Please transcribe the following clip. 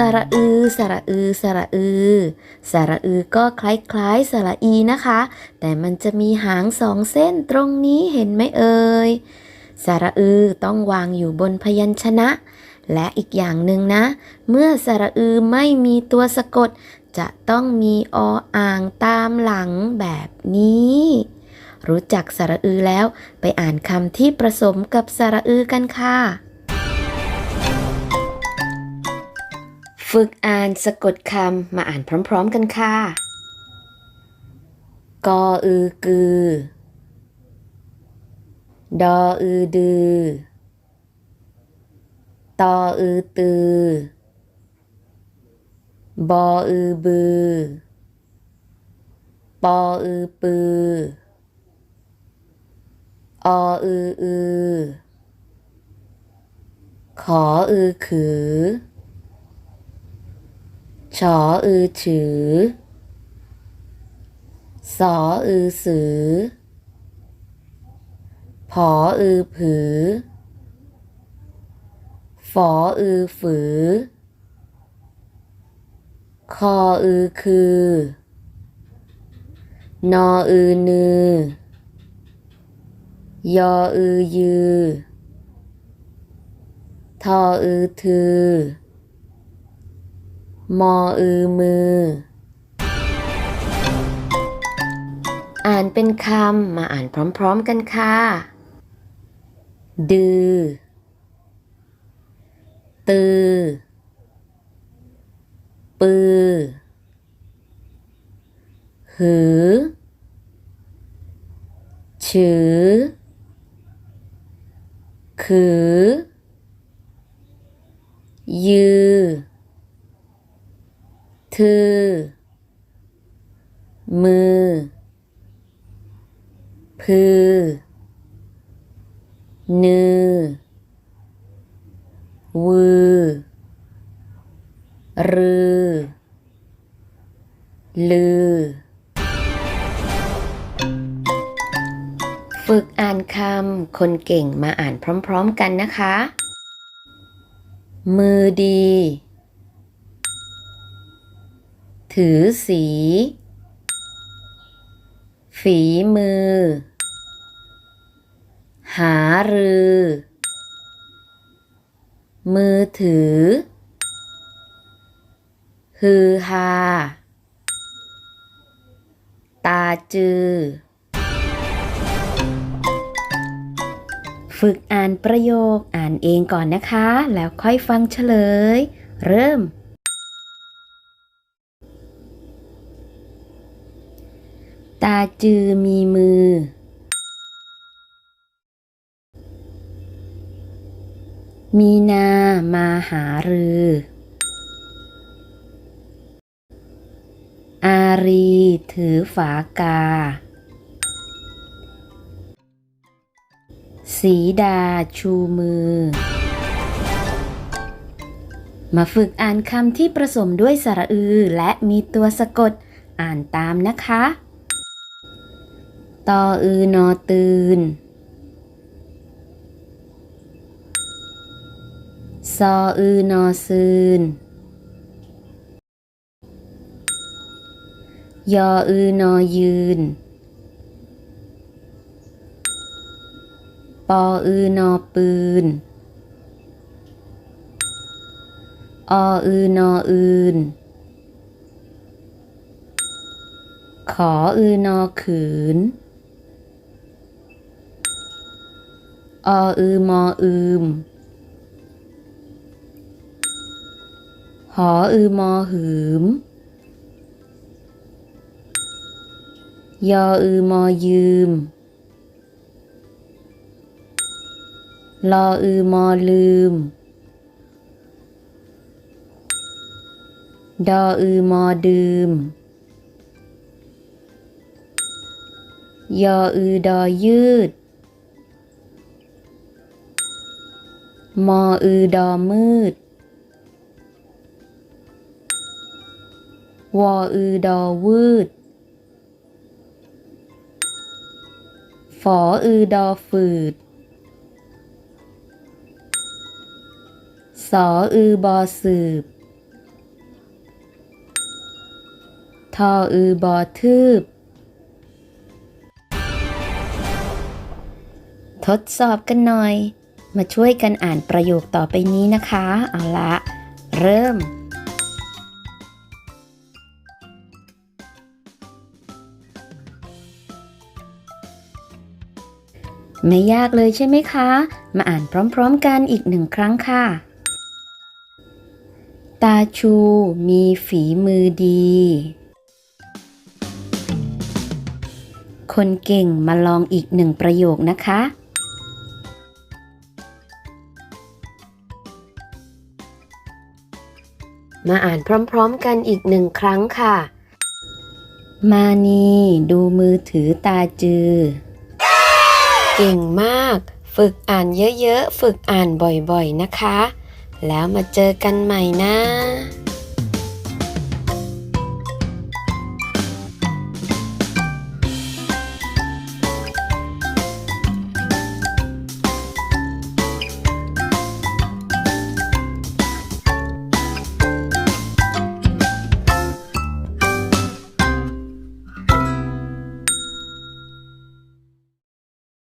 สระอือ สระอือ สระอือ สระอือก็คล้ายๆ สระอีนะคะ แต่มันจะมีหางสองเส้นตรงนี้เห็นไหมเอ่ย สระอือต้องวางอยู่บนพยัญชนะ และอีกอย่างหนึ่งนะ เมื่อสระอือไม่มีตัวสะกด จะต้องมีออ่างตามหลังแบบนี้ รู้จักสระอือแล้วไปอ่านคำที่ผสมกับสระอือกันค่ะ ฝึกอ่านสะกดคำมาอ่านพร้อม ๆ กันค่ะ กออือกือ ดออือดือ ตออือตือ บออือบือ ปออือปือ ออืออือ ขออือขือ ชออือฉือ สออือสือ ผออือผือ ฝออือฝือ คออือคือ นออือนือยออือยือ ทออือถือ มออือมือ อ่านเป็นคำมาอ่านพร้อมๆกันค่ะ ดือ ตือ ปือ หือฉือขือ ยือ ทือ มือ พือ นือ วือ รือ ลือ ฝึกอ่านคำคนเก่งมาอ่านพร้อม ๆ กันนะคะ มือดี ถือสี ฝีมือ หารือ มือถือ ฮือฮา ตาจือ ฝึกอ่านประโยคอ่านเองก่อนนะคะ แล้วค่อยฟังเฉลย เริ่ม ตาจือมีมือ มีนามาหารือ อารีถือฝากา สีดาชูมือ มาฝึกอ่านคำที่ผสมด้วยสระอือและมีตัวสะกด อ่านตามนะคะ ตออือนอตืนซออือนอซืนยออือนอยืน ปออือนอปืน ออือนออื่น ขออือนอขืน ออือมออืมหออือมอหืม ยออือมอยืม ลออือมอลืม ดออือมอดื่ม ยออือดอยืด มออือดอมืด วออือดอวืด ฝออือดอฝืด สออือบอสืบ ทออือบอทืบ ทดสอบกันหน่อย มาช่วยกันอ่านประโยคต่อไปนี้นะคะ เอาละ เริ่ม ไม่ยากเลยใช่ไหมคะ มาอ่านพร้อมๆกันอีกหนึ่งครั้งค่ะ ตาชูมีฝีมือดี คนเก่งมาลองอีกหนึ่งประโยคนะคะ มาอ่านพร้อมๆกันอีกหนึ่งครั้งค่ะ มานีดูมือถือตาจือ เก่งมาก ฝึกอ่านเยอะๆ ฝึกอ่านบ่อยๆนะคะ แล้วมาเจอกันใหม่นะ